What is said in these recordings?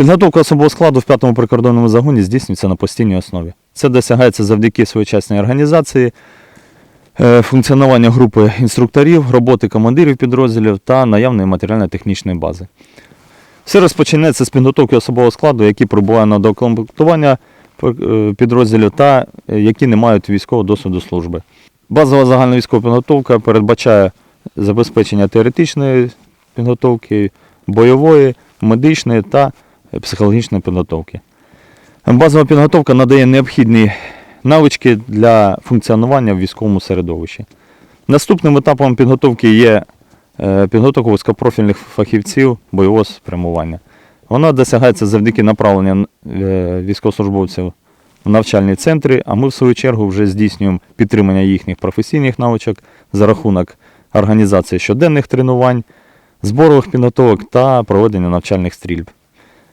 Підготовка особового складу в п'ятому прикордонному загоні здійснюється на постійній основі. Це досягається завдяки своєчасній організації, е, функціонування групи інструкторів, роботи командирів підрозділів та наявної матеріально-технічної бази. Все розпочинається з підготовки особового складу, який прибуває на докомплектування е, підрозділів та е, які не мають військового досвіду служби. Базова загальна військова підготовка передбачає забезпечення теоретичної підготовки, бойової, медичної та психологічної підготовки. Базова підготовка надає необхідні навички для функціонування в військовому середовищі. Наступним етапом підготовки є е, підготовка вузькопрофільних фахівців бойового спрямування. Вона досягається завдяки направленню е, військовослужбовців в навчальні центри, а ми, в свою чергу, вже здійснюємо підтримання їхніх професійних навичок за рахунок організації щоденних тренувань, зборових підготовок та проведення навчальних стрільб.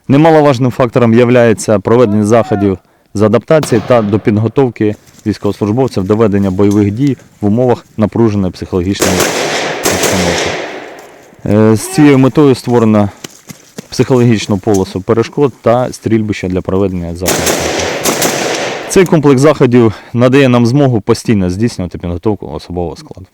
Немаловажним фактором є проведення заходів з адаптації та до підготовки військовослужбовців до ведення бойових дій в умовах напруженої психологічної обстановки. Е, З цією метою створено психологічну полосу перешкод та стрільбища для проведення заходів. Цей комплекс заходів надає нам змогу постійно здійснювати підготовку особового складу.